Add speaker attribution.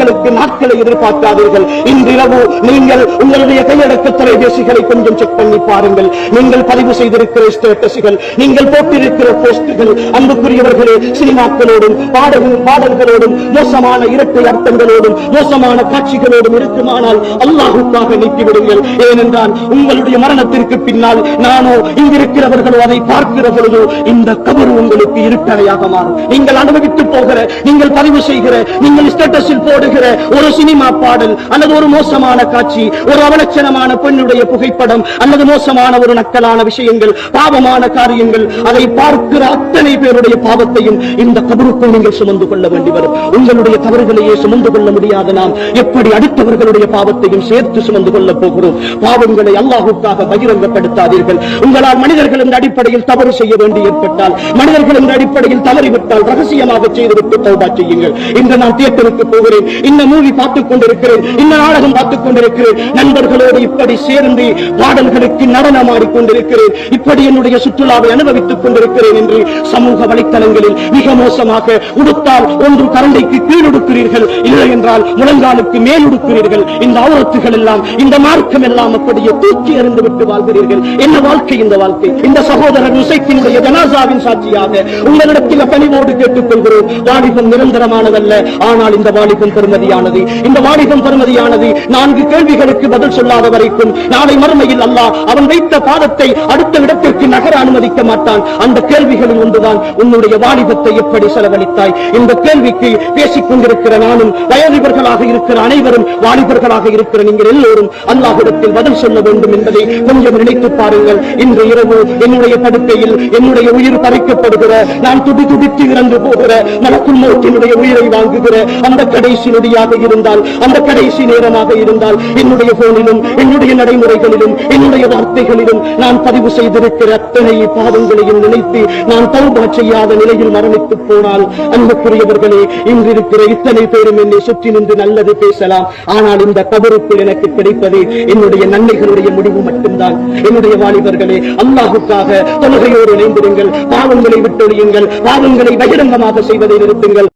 Speaker 1: நாட்களுக்கு நாட்களை எதிர்பார்க்காதீர்கள். இன்றிரவு நீங்கள் உங்களுடைய கையடக்க தொலைபேசிகளை கொஞ்சம் செக் பண்ணி பாருங்கள். நீங்கள் பதிவு செய்திருக்கிற ஸ்டேட்டஸ்கள் நீங்கள் போட்டிருக்கிற போஸ்டுகள் அன்புக்குரியவர்களே சினிமாக்களோடும் பாடல் பாடல்களோடும் மோசமான இரட்டை அர்த்தங்களோடும் மோசமான காட்சிகளோடும் இருக்குமானால் அல்லாஹுக்காக நீக்கிவிடுங்கள். ஏனென்றால் உங்களுடைய மரணத்திற்கு பின்னால் நானோ இங்கிருக்கிறவர்களோ அதை பார்க்கிற பொழுது இந்த கபர் உங்களுக்கு இருட்டறையாக மாறும். நீங்கள் போட்டு போகிற நீங்கள் பதிவு செய்கிற நீங்கள் ஸ்டேட்டஸில் போடுகிற ஒரு சினிமா பாடல் அல்லது ஒரு மோசமான காட்சி ஒரு அவலட்சணமான பெண்ணுடைய புகைப்படம் அல்லது மோசமான ஒரு நக்கலான விஷயங்கள் பாவமான காரியங்கள் அதை பார்க்கிற அத்தனை பேருடைய பாவத்தையும் இந்த கபருக்குள் நீங்கள் சுமந்து கொள்ள வேண்டி வரும். உங்களுடைய தவறுகளையே சுமந்து கொள்ள முடியாத நாம் எப்படி அடுத்தவர்களுடைய பாவத்தையும் சேர்த்து சுமந்து கொள்ள போகிறோம்? பாவங்களை அல்லாஹுக்காக பகிரங்கப்படுத்தாதீர்கள். உங்களால் மனிதர்கள் என்ற அடிப்படையில் தவறு செய்ய வேண்டி ஏற்பட்டால் மனிதர்கள் என்ற அடிப்படையில் தவறிவிட்டால் ரகசியமாக செய்துவிட்டு தௌபா செய்யுங்கள். இன்று நான் தியேட்டருக்கு போகிறேன். இந்த மூவி பார்த்துக் கொண்டிருக்கிறேன். இந்த நாடகம் பார்த்துக் கொண்டிருக்கிறேன். நண்பர்களோடு இப்படி சேர்ந்து பாடல்களுக்கு நடனம் கொண்டிருக்கிறேன். இப்படி என்னுடைய சுற்றுலாவை அனுபவித்துக் கொண்டிருக்கிறேன் என்று சமூக வலைத்தளங்களில் மிக மோசமாக உடுத்தால் ஒன்று கரண்டைக்கு கீழுடுக்கிறீர்கள். இல்லை என்றால் முழங்காலுக்கு மேலுடுக்கிறீர்கள். இந்த ஆபத்துகள் எல்லாம் இந்த மார்க்கம் எல்லாம் அப்படியே தூக்கி அறிந்து விட்டு வாழ்கிறீர்கள். என்ன வாழ்க்கை இந்த வாழ்க்கை? இந்த சகோதரர் உசைக்கினுடைய ஜனாசாவின் சாட்சியாக உங்களிடத்தில் பணிவோடு கேட்டுக் கொள்கிறோம் வாலிபம் நிரந்தரமானதல்ல. ஆனால் இந்த வாலிபம் பெருமதியானது இந்த வாலிபம் பெருமதியானது நான்கு கேள்விகளுக்கு பதில் சொல்லாத வரைக்கும் நாளை மறுமையில் அல்லாஹ் அவன் வைத்த பாதத்தை அடுத்த இடத்திற்கு நகர அனுமதிக்க மாட்டான். அந்த கேள்விகளில் ஒன்றுதான் உன்னுடைய வாலிபத்தை எப்படி செலவழித்தாய்? இந்த கேள்விக்கு பேசிக் கொண்டிருக்கிற நானும் வயதிபர்களாக இருக்கிற அனைவரும் வாலிபர்களாக இருக்கிற நீங்கள் எல்லோரும் அல்லாஹிடத்தில் பதில் சொல்ல வேண்டும் என்பதை கொஞ்சம் நினைத்து பாருங்கள். இன்று இரவு என்னுடைய படுக்கையில் என்னுடைய உயிர் பறிக்கப்படுகிற நான் துடி துடித்து இறந்து போகிற மலக்குள் மௌத்தினுடைய உயிரை வாங்குகிற அந்த கடைசி நொடியாக இருந்தால் அந்த கடைசி நேரமாக இருந்தால் என்னுடைய போனிலும் என்னுடைய நடைமுறைகளிலும் என்னுடைய வார்த்தைகளிலும் நான் பதிவு செய்திருக்கிற அத்தனை பாதங்களையும் நினைத்து நான் தௌபா செய்யாத நிலையில் மரணித்து போனால் அன்புக்குரியவர்களே இன்று இத்தனை பேரும் என்னை சுற்றி நின்று நல்லது பேசலாம். ஆனால் இந்த கபருக்குள் எனக்கு கிடைப்பது என்னுடைய நன்மைகளுடைய முடிவு மட்டும்தான். என்னுடைய வாலிபர்களே அல்லாஹுக்காக தொழுகையோடு இணைந்திருங்கள் பாவங்களை விட்டொழியுங்கள் பாவங்களை பகிரங்கமாக செய்வதை நிறுத்துங்கள்.